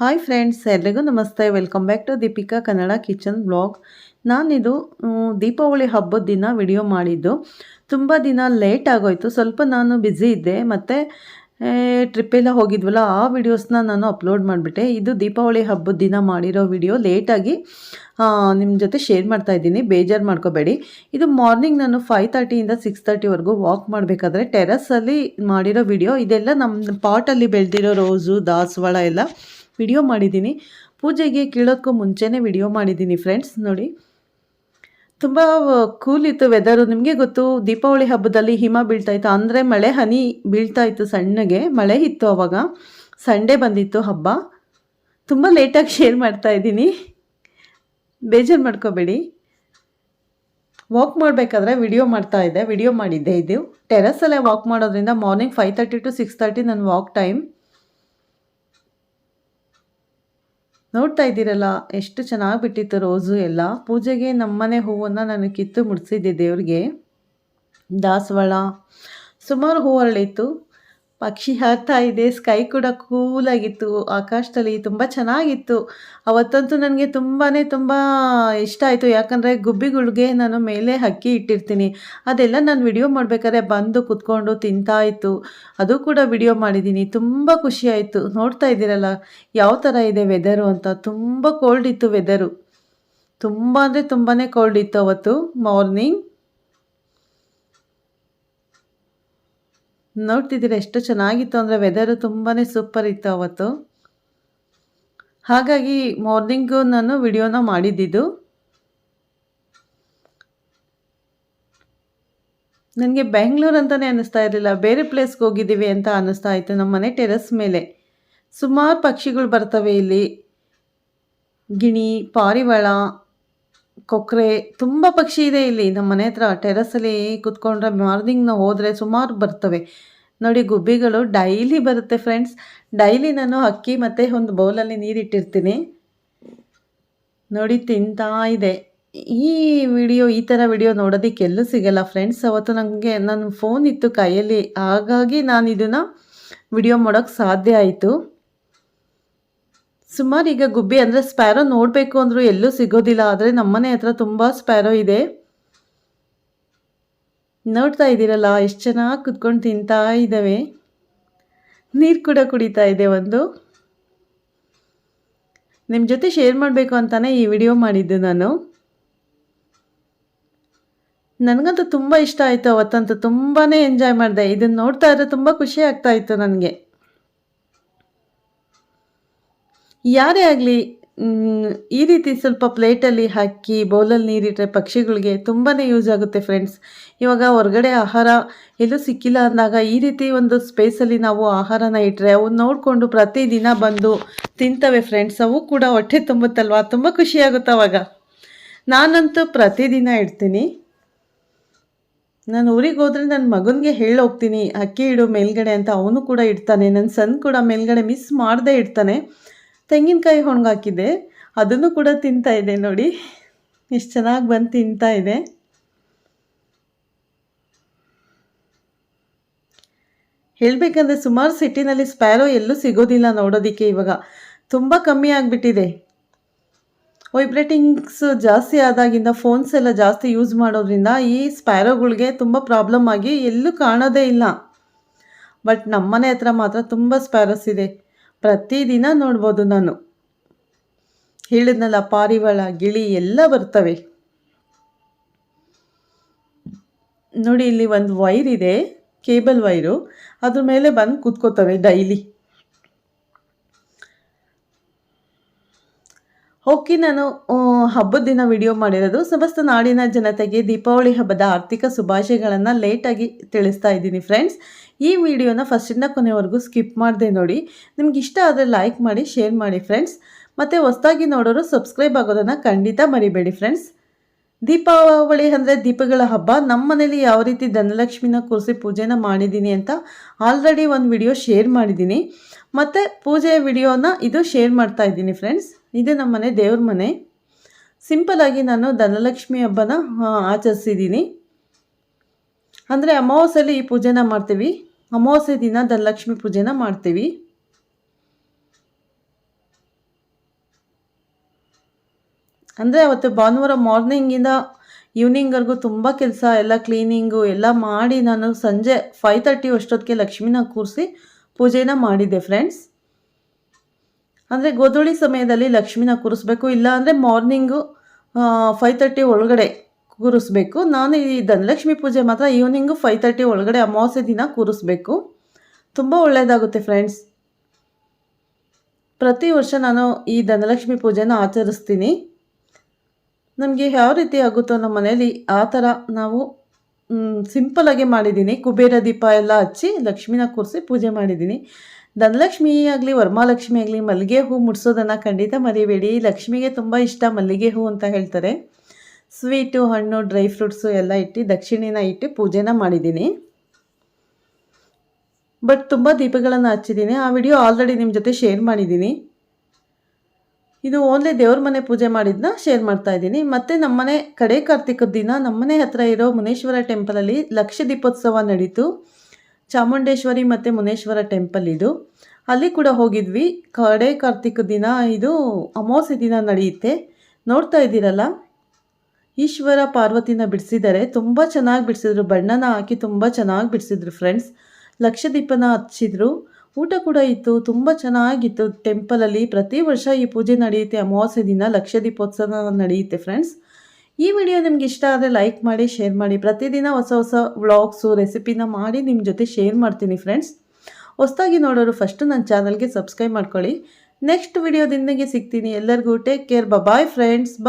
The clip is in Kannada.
ಹಾಯ್ ಫ್ರೆಂಡ್ಸ್ ಎಲ್ರಿಗೂ ನಮಸ್ತೆ. Welcome back to Deepika Kannada kitchen blog ನಾನಿದು Deepavali ಹಬ್ಬದ ದಿನ ವಿಡಿಯೋ ಮಾಡಿದ್ದು. ತುಂಬ ದಿನ ಲೇಟ್ ಆಗೋಯ್ತು. ಸ್ವಲ್ಪ ನಾನು ಬ್ಯುಸಿ ಇದ್ದೆ. ಮತ್ತು ಟ್ರಿಪ್ಪೆಲ್ಲ ಹೋಗಿದ್ವಲ್ಲ, ಆ ವಿಡಿಯೋಸ್ನ ನಾನು ಅಪ್ಲೋಡ್ ಮಾಡಿಬಿಟ್ಟೆ. ಇದು ದೀಪಾವಳಿ ಹಬ್ಬದ ದಿನ ಮಾಡಿರೋ ವಿಡಿಯೋ ಲೇಟಾಗಿ ನಿಮ್ಮ ಜೊತೆ ಶೇರ್ ಮಾಡ್ತಾ ಇದ್ದೀನಿ. ಬೇಜಾರು ಮಾಡ್ಕೋಬೇಡಿ. ಇದು ಮಾರ್ನಿಂಗ್ ನಾನು ಫೈವ್ ತರ್ಟಿಯಿಂದ ಸಿಕ್ಸ್ ತರ್ಟಿವರೆಗೂ ವಾಕ್ ಮಾಡಬೇಕಾದ್ರೆ ಟೆರಸಲ್ಲಿ ಮಾಡಿರೋ ವಿಡಿಯೋ ಇದೆಲ್ಲ ನಮ್ಮ ಪಾಟಲ್ಲಿ ಬೆಳೆದಿರೋ ರೋಸು ದಾಸವಾಳ ಎಲ್ಲ ವಿಡಿಯೋ ಮಾಡಿದ್ದೀನಿ. ಪೂಜೆಗೆ ಕೀಳೋಕ್ಕೂ ಮುಂಚೆನೇ ವಿಡಿಯೋ ಮಾಡಿದ್ದೀನಿ ಫ್ರೆಂಡ್ಸ್, ನೋಡಿ. ತುಂಬ ಕೂಲ್ ಇತ್ತು ವೆದರು ನಿಮಗೆ ಗೊತ್ತು, ದೀಪಾವಳಿ ಹಬ್ಬದಲ್ಲಿ ಹಿಮ ಬೀಳ್ತಾ ಇತ್ತು. ಅಂದರೆ ಮಳೆ, ಹನಿ ಬೀಳ್ತಾ ಇತ್ತು ಸಣ್ಣಗೆ. ಮಳೆ ಇತ್ತು ಅವಾಗ. ಸಂಡೇ ಬಂದಿತ್ತು ಹಬ್ಬ. ತುಂಬ ಲೇಟಾಗಿ ಶೇರ್ ಮಾಡ್ತಾ ಇದ್ದೀನಿ. ಬೇಜಾರು ಮಾಡ್ಕೋಬೇಡಿ. ವಾಕ್ ಮಾಡಬೇಕಾದ್ರೆ ವಿಡಿಯೋ ಮಾಡ್ತಾ ಇದ್ದೆ. ವಿಡಿಯೋ ಮಾಡಿದ್ದೆ ಇದು. ಟೆರಸಲ್ಲೇ ವಾಕ್ ಮಾಡೋದ್ರಿಂದ morning five thirty to six thirty ನನ್ನ ವಾಕ್ ಟೈಮ್ ನೋಡ್ತಾ ಇದ್ದೀರಲ್ಲ, ಎಷ್ಟು ಚೆನ್ನಾಗಿ ಬಿಟ್ಟಿತ್ತು ರೋಸು ಎಲ್ಲ. ಪೂಜೆಗೆ ನಮ್ಮನೆ ಹೂವನ್ನು ನಾನು ಕಿತ್ತು ಮುಡಿಸಿದ್ದೆ ದೇವ್ರಿಗೆ. ದಾಸವಾಳ. ಸುಮಾರು ಹೂ ಅರಳಿತ್ತು. ಪಕ್ಷಿ ಹಾರ್ತಾ ಇದೆ ಸ್ಕೈ ಕೂಡ ಕೂಲಾಗಿತ್ತು ಆಕಾಶದಲ್ಲಿ ತುಂಬ ಚೆನ್ನಾಗಿತ್ತು. ಅವತ್ತಂತೂ ನನಗೆ ತುಂಬಾ ತುಂಬ ಇಷ್ಟ ಆಯಿತು. ಯಾಕಂದರೆ ಗುಬ್ಬಿಗಳಿಗೆ ನಾನು ಮೇಲೆ ಹಕ್ಕಿ ಇಟ್ಟಿರ್ತೀನಿ. ಅದೆಲ್ಲ ನಾನು ವಿಡಿಯೋ ಮಾಡಬೇಕಾದ್ರೆ ಬಂದು ಕುತ್ಕೊಂಡು ತಿಂತಾ ಇತ್ತು. ಅದು ಕೂಡ ವಿಡಿಯೋ ಮಾಡಿದ್ದೀನಿ. ತುಂಬ ಖುಷಿ ಆಯಿತು. ನೋಡ್ತಾ ಇದ್ದೀರಲ್ಲ, ಯಾವ ಥರ ಇದೆ ವೆದರು ಅಂತ. ತುಂಬ ಕೋಲ್ಡ್ ಇತ್ತು ವೆದರು ತುಂಬ ಅಂದರೆ ತುಂಬಾ ಕೋಲ್ಡ್ ಇತ್ತು ಅವತ್ತು. ಮಾರ್ನಿಂಗ್ ನೋಡ್ತಿದ್ದೀರ, ಎಷ್ಟು ಚೆನ್ನಾಗಿತ್ತು ಅಂದರೆ ವೆದರು ತುಂಬಾ ಸೂಪರ್ ಇತ್ತು ಅವತ್ತು. ಹಾಗಾಗಿ ಮಾರ್ನಿಂಗು ನಾನು ವಿಡಿಯೋನ ಮಾಡಿದ್ದಿದ್ದು. ನನಗೆ ಬೆಂಗಳೂರು ಅಂತಲೇ ಅನ್ನಿಸ್ತಾ ಇರಲಿಲ್ಲ, ಬೇರೆ ಪ್ಲೇಸ್ಗೆ ಹೋಗಿದ್ದೀವಿ ಅಂತ ಅನ್ನಿಸ್ತಾ ಇತ್ತು ನಮ್ಮ ಮನೆ ಟೆರೆಸ್ ಮೇಲೆ. ಸುಮಾರು ಪಕ್ಷಿಗಳು ಬರ್ತವೆ ಇಲ್ಲಿ. ಗಿಣಿ, ಪಾರಿವಾಳ ಕೊಕ್ಕರೆ ತುಂಬ ಪಕ್ಷಿ ಇದೆ ಇಲ್ಲಿ. ನಮ್ಮ ಮನೆ ಹತ್ರ ಟೆರಸಲ್ಲಿ ಕುತ್ಕೊಂಡ್ರೆ ಮಾರ್ನಿಂಗ್ ನಾವು ಹೋದರೆ ಸುಮಾರು ಬರ್ತವೆ. ನೋಡಿ ಗುಬ್ಬಿಗಳು ಡೈಲಿ ಬರುತ್ತೆ ಫ್ರೆಂಡ್ಸ್. ಡೈಲಿ ನಾನು ಅಕ್ಕಿ ಮತ್ತು ಒಂದು ಬೌಲಲ್ಲಿ ನೀರಿಟ್ಟಿರ್ತೀನಿ. ನೋಡಿ ತಿಂತಾ ಇದೆ. ಈ ವಿಡಿಯೋ, ಈ ಥರ ವಿಡಿಯೋ ನೋಡೋದಕ್ಕೆ ಎಲ್ಲೂ ಸಿಗಲ್ಲ ಫ್ರೆಂಡ್ಸ್. ಅವತ್ತು ನನಗೆ ನನ್ನ ಫೋನ್ ಇತ್ತು ಕೈಯಲ್ಲಿ. ಹಾಗಾಗಿ ನಾನು ಇದನ್ನು ವಿಡಿಯೋ ಮಾಡೋಕ್ಕೆ ಸಾಧ್ಯ ಆಯಿತು. ಸುಮಾರು ಈಗ ಗುಬ್ಬಿ ಅಂದರೆ ಸ್ಪ್ಯಾರೋ ನೋಡಬೇಕು ಅಂದರೂ ಎಲ್ಲೂ ಸಿಗೋದಿಲ್ಲ. ಆದರೆ ನಮ್ಮನೆ ಹತ್ರ ತುಂಬ ಸ್ಪ್ಯಾರೋ ಇದೆ. ನೋಡ್ತಾ ಇದ್ದೀರಲ್ಲ, ಎಷ್ಟು ಚೆನ್ನಾಗಿ ಕುತ್ಕೊಂಡು ತಿಂತಾ ಇದ್ದಾವೆ. ನೀರು ಕೂಡ ಕುಡಿತಾ ಇದೆ ಒಂದು. ನಿಮ್ಮ ಜೊತೆ ಶೇರ್ ಮಾಡಬೇಕು ಅಂತಲೇ ಈ ವಿಡಿಯೋ ಮಾಡಿದ್ದು ನಾನು. ನನಗಂತೂ ತುಂಬ ಇಷ್ಟ ಆಯಿತು ಅವತ್ತಂತೂ ತುಂಬಾ ಎಂಜಾಯ್ ಮಾಡಿದೆ. ಇದನ್ನು ನೋಡ್ತಾ ಇದ್ರೆ ತುಂಬ ಖುಷಿ ಆಗ್ತಾ ಇತ್ತು ನನಗೆ. ಯಾರೇ ಆಗಲಿ ಈ ರೀತಿ ಸ್ವಲ್ಪ ಪ್ಲೇಟಲ್ಲಿ ಹಾಕಿ ಬೌಲಲ್ಲಿ ನೀರಿಟ್ಟರೆ ಪಕ್ಷಿಗಳಿಗೆ ತುಂಬಾ ಯೂಸ್ ಆಗುತ್ತೆ ಫ್ರೆಂಡ್ಸ್ ಇವಾಗ ಹೊರಗಡೆ ಆಹಾರ ಎಲ್ಲೂ ಸಿಕ್ಕಿಲ್ಲ ಅಂದಾಗ ಈ ರೀತಿ ಒಂದು ಸ್ಪೇಸಲ್ಲಿ ನಾವು ಆಹಾರನ ಇಟ್ಟರೆ ಅವು ನೋಡಿಕೊಂಡು ಪ್ರತಿದಿನ ಬಂದು ತಿಂತವೆ ಫ್ರೆಂಡ್ಸ್ ಅವು ಕೂಡ ಹೊಟ್ಟೆ ತುಂಬುತ್ತಲ್ವಾ? ತುಂಬ ಖುಷಿಯಾಗುತ್ತೆ ಅವಾಗ. ನಾನಂತೂ ಪ್ರತಿದಿನ ಇಡ್ತೀನಿ. ನಾನು ಊರಿಗೆ ಹೋದರೆ ನನ್ನ ಮಗನಿಗೆ ಹೇಳಿ ಹೋಗ್ತೀನಿ, ಅಕ್ಕಿ ಇಡು ಮೇಲ್ಗಡೆ ಅಂತ ಅವನು ಕೂಡ ಇಡ್ತಾನೆ. ನನ್ನ ಸನ್ ಕೂಡ ಮೇಲ್ಗಡೆ ಮಿಸ್ ಮಾಡದೇ ಇಡ್ತಾನೆ. ತೆಂಗಿನಕಾಯಿ ಹೊಣ್ಗಾಕಿದ್ದೆ ಅದನ್ನು ಕೂಡ ತಿಂತಾ ಇದೆ ನೋಡಿ. ಎಷ್ಟು ಚೆನ್ನಾಗಿ ಬಂದು ತಿಂತಾ ಇದೆ. ಹೇಳಬೇಕಂದ್ರೆ ಸುಮಾರು ಸಿಟಿನಲ್ಲಿ ಸ್ಪ್ಯಾರೋ ಎಲ್ಲೂ ಸಿಗೋದಿಲ್ಲ ನೋಡೋದಕ್ಕೆ ಇವಾಗ. ತುಂಬ ಕಮ್ಮಿ ಆಗಿಬಿಟ್ಟಿದೆ. ವೈಬ್ರೇಟಿಂಗ್ಸ್ ಜಾಸ್ತಿ ಆದಾಗಿಂದ ಫೋನ್ಸ್ ಎಲ್ಲ ಜಾಸ್ತಿ ಯೂಸ್ ಮಾಡೋದ್ರಿಂದ ಈ ಸ್ಪ್ಯಾರೋಗಳಿಗೆ ತುಂಬ ಪ್ರಾಬ್ಲಮ್ ಆಗಿ ಎಲ್ಲೂ ಕಾಣೋದೇ ಇಲ್ಲ. ಬಟ್ ನಮ್ಮನೆ ಹತ್ರ ಮಾತ್ರ ತುಂಬ ಸ್ಪ್ಯಾರೋಸ್ ಇದೆ. ಪ್ರತಿದಿನ ನೋಡ್ಬೋದು ನಾನು. ಹೇಳಿದ್ನಲ್ಲ, ಪಾರಿವಾಳ, ಗಿಳಿ ಎಲ್ಲ ಬರ್ತವೆ. ನೋಡಿ, ಇಲ್ಲಿ ಒಂದು ವೈರ್ ಇದೆ ಕೇಬಲ್ ವೈರು. ಅದ್ರ ಮೇಲೆ ಬಂದು ಕೂತ್ಕೋತವೆ ಡೈಲಿ. ಹೋಗಿ ನಾನು ಹಬ್ಬದ ದಿನ ವಿಡಿಯೋ ಮಾಡಿರೋದು. ಸಮಸ್ತ ನಾಡಿನ ಜನತೆಗೆ ದೀಪಾವಳಿ ಹಬ್ಬದ ಆರ್ಥಿಕ ಶುಭಾಶಯಗಳನ್ನು ಲೇಟಾಗಿ ತಿಳಿಸ್ತಾ ಇದ್ದೀನಿ ಫ್ರೆಂಡ್ಸ್ ಈ ವಿಡಿಯೋನ ಫಸ್ಟಿಂದ ಕೊನೆವರೆಗೂ ಸ್ಕಿಪ್ ಮಾಡಿದೆ ನೋಡಿ. ನಿಮ್ಗೆ ಇಷ್ಟ ಆದರೆ ಲೈಕ್ ಮಾಡಿ ಶೇರ್ ಮಾಡಿ ಫ್ರೆಂಡ್ಸ್ ಮತ್ತು ಹೊಸದಾಗಿ ನೋಡೋರು ಸಬ್ಸ್ಕ್ರೈಬ್ ಆಗೋದನ್ನು ಖಂಡಿತ ಮರಿಬೇಡಿ ಫ್ರೆಂಡ್ಸ್ ದೀಪಾವಳಿ ಅಂದರೆ ದೀಪಗಳ ಹಬ್ಬ. ನಮ್ಮ ಮನೇಲಿ ಯಾವ ರೀತಿ ಧನಲಕ್ಷ್ಮಿನ ಕೂರಿಸಿ ಪೂಜೆನ ಮಾಡಿದ್ದೀನಿ ಅಂತ ಆಲ್ರೆಡಿ ಒಂದು ವಿಡಿಯೋ ಶೇರ್ ಮಾಡಿದ್ದೀನಿ ಮತ್ತು ಪೂಜೆಯ ವಿಡಿಯೋನ ಇದು ಶೇರ್ ಮಾಡ್ತಾ ಇದ್ದೀನಿ ಫ್ರೆಂಡ್ಸ್ ಇದು ನಮ್ಮ ಮನೆ, ದೇವ್ರ ಮನೆ. ಸಿಂಪಲಾಗಿ ನಾನು ಧನಲಕ್ಷ್ಮಿ ಹಬ್ಬನ ಆಚರಿಸಿದ್ದೀನಿ. ಅಂದರೆ ಅಮಾವಾಸ್ಯೆಯಲ್ಲಿ ಈ ಪೂಜೆನ ಮಾಡ್ತೀವಿ. ಅಮಾವಾಸ್ಯೆ ದಿನ ಧನಲಕ್ಷ್ಮಿ ಪೂಜೆನ ಮಾಡ್ತೀವಿ. ಅಂದರೆ ಅವತ್ತು ಭಾನುವಾರ ಮಾರ್ನಿಂಗಿಂದ ಈವ್ನಿಂಗ್ವರೆಗೂ ತುಂಬ ಕೆಲಸ, ಎಲ್ಲ ಕ್ಲೀನಿಂಗು, ಎಲ್ಲ ಮಾಡಿ ನಾನು ಸಂಜೆ ಫೈವ್ ತರ್ಟಿ ಅಷ್ಟೊತ್ತಿಗೆ ಲಕ್ಷ್ಮಿನ ಕೂರಿಸಿ ಪೂಜೆನ ಮಾಡಿದ್ದೆ ಫ್ರೆಂಡ್ಸ್ ಅಂದರೆ ಗೋಧೂಳಿ ಸಮಯದಲ್ಲಿ ಲಕ್ಷ್ಮಿನ ಕೂರಿಸ್ಬೇಕು, ಇಲ್ಲ ಅಂದರೆ ಮಾರ್ನಿಂಗು ಫೈವ್ ತರ್ಟಿ ಒಳಗಡೆ ಕೂರಿಸ್ಬೇಕು. ನಾನು ಈ ಧನಲಕ್ಷ್ಮಿ ಪೂಜೆ ಮಾತ್ರ ಈವ್ನಿಂಗು ಫೈವ್ ತರ್ಟಿ ಒಳಗಡೆ ಅಮಾವಾಸ್ಯೆ ದಿನ ಕೂರಿಸ್ಬೇಕು. ತುಂಬ ಒಳ್ಳೆಯದಾಗುತ್ತೆ ಫ್ರೆಂಡ್ಸ್ ಪ್ರತಿ ವರ್ಷ ನಾನು ಈ ಧನಲಕ್ಷ್ಮಿ ಪೂಜೆನ ಆಚರಿಸ್ತೀನಿ. ನಮಗೆ ಯಾವ ರೀತಿ ಆಗುತ್ತೋ ನಮ್ಮ ಮನೇಲಿ ಆ ಥರ ನಾವು ಸಿಂಪಲಾಗೆ ಮಾಡಿದ್ದೀನಿ. ಕುಬೇರ ದೀಪ ಎಲ್ಲ ಹಚ್ಚಿ ಲಕ್ಷ್ಮಿನ ಕೂರಿಸಿ ಪೂಜೆ ಮಾಡಿದ್ದೀನಿ. ಧನಲಕ್ಷ್ಮಿ ಆಗಲಿ, ವರ್ಮಾಲಕ್ಷ್ಮಿ ಆಗಲಿ, ಮಲ್ಲಿಗೆ ಹೂ ಮುಡಿಸೋದನ್ನು ಖಂಡಿತ ಮರಿಬೇಡಿ. ಲಕ್ಷ್ಮಿಗೆ ತುಂಬ ಇಷ್ಟ ಮಲ್ಲಿಗೆ ಹೂ ಅಂತ ಹೇಳ್ತಾರೆ. ಸ್ವೀಟು, ಹಣ್ಣು, ಡ್ರೈ ಫ್ರೂಟ್ಸು ಎಲ್ಲ ಇಟ್ಟು ದಕ್ಷಿಣಿನ ಇಟ್ಟು ಪೂಜೆನ ಮಾಡಿದ್ದೀನಿ. ಬಟ್ ತುಂಬ ದೀಪಗಳನ್ನು ಹಚ್ಚಿದ್ದೀನಿ. ಆ ವಿಡಿಯೋ ಆಲ್ರೆಡಿ ನಿಮ್ಮ ಜೊತೆ ಶೇರ್ ಮಾಡಿದ್ದೀನಿ. ಇದು ಓನ್ಲಿ ದೇವ್ರ ಮನೆ ಪೂಜೆ ಮಾಡಿದ್ನ ಶೇರ್ ಮಾಡ್ತಾ ಇದ್ದೀನಿ. ಮತ್ತು ನಮ್ಮನೆ ಕಡೆ ಕಾರ್ತಿಕದ ದಿನ ನಮ್ಮನೆ ಹತ್ರ ಇರೋ ಮುನೇಶ್ವರ ಟೆಂಪಲಲ್ಲಿ ಲಕ್ಷ ದೀಪೋತ್ಸವ ನಡೀತು. ಚಾಮುಂಡೇಶ್ವರಿ ಮತ್ತು ಮುನೇಶ್ವರ ಟೆಂಪಲ್ ಇದು. ಅಲ್ಲಿ ಕೂಡ ಹೋಗಿದ್ವಿ. ಕಡೆ ಕಾರ್ತಿಕ ದಿನ ಇದು ಅಮಾವಾಸ್ಯೆ ದಿನ ನಡೆಯುತ್ತೆ. ನೋಡ್ತಾ ಇದ್ದೀರಲ್ಲ? ಈಶ್ವರ ಪಾರ್ವತಿನ ಬಿಡಿಸಿದ್ದಾರೆ. ತುಂಬ ಚೆನ್ನಾಗಿ ಬಿಡಿಸಿದ್ರು. ಬಣ್ಣನ ಹಾಕಿ ತುಂಬ ಚೆನ್ನಾಗಿ ಬಿಡಿಸಿದ್ರು ಫ್ರೆಂಡ್ಸ್ ಲಕ್ಷ ದೀಪನ ಹಚ್ಚಿದ್ರು. ಊಟ ಕೂಡ ಇತ್ತು. ತುಂಬ ಚೆನ್ನಾಗಿತ್ತು ಟೆಂಪಲಲ್ಲಿ ಪ್ರತಿ ವರ್ಷ ಈ ಪೂಜೆ ನಡೆಯುತ್ತೆ. ಅಮಾವಾಸ್ಯೆ ದಿನ ಲಕ್ಷ ದೀಪೋತ್ಸವ ನಡೆಯುತ್ತೆ ಫ್ರೆಂಡ್ಸ್ ಈ ವಿಡಿಯೋ ನಿಮ್ಗೆ ಇಷ್ಟ ಆದರೆ ಲೈಕ್ ಮಾಡಿ ಶೇರ್ ಮಾಡಿ. ಪ್ರತಿದಿನ ಹೊಸ ಹೊಸ ವ್ಲಾಗ್ಸು ರೆಸಿಪಿನ ಮಾಡಿ ನಿಮ್ಮ ಜೊತೆ ಶೇರ್ ಮಾಡ್ತೀನಿ ಫ್ರೆಂಡ್ಸ್ ಹೊಸದಾಗಿ ನೋಡೋರು ಫಸ್ಟು ನನ್ನ ಚಾನಲ್ಗೆ ಸಬ್ಸ್ಕ್ರೈಬ್ ಮಾಡ್ಕೊಳ್ಳಿ. ನೆಕ್ಸ್ಟ್ ವಿಡಿಯೋದಿಂದಗೆ ಸಿಗ್ತೀನಿ. ಎಲ್ಲರಿಗೂ ಟೇಕ್ ಕೇರ್ ಬಾಯ್ ಫ್ರೆಂಡ್ಸ್ ಬಾ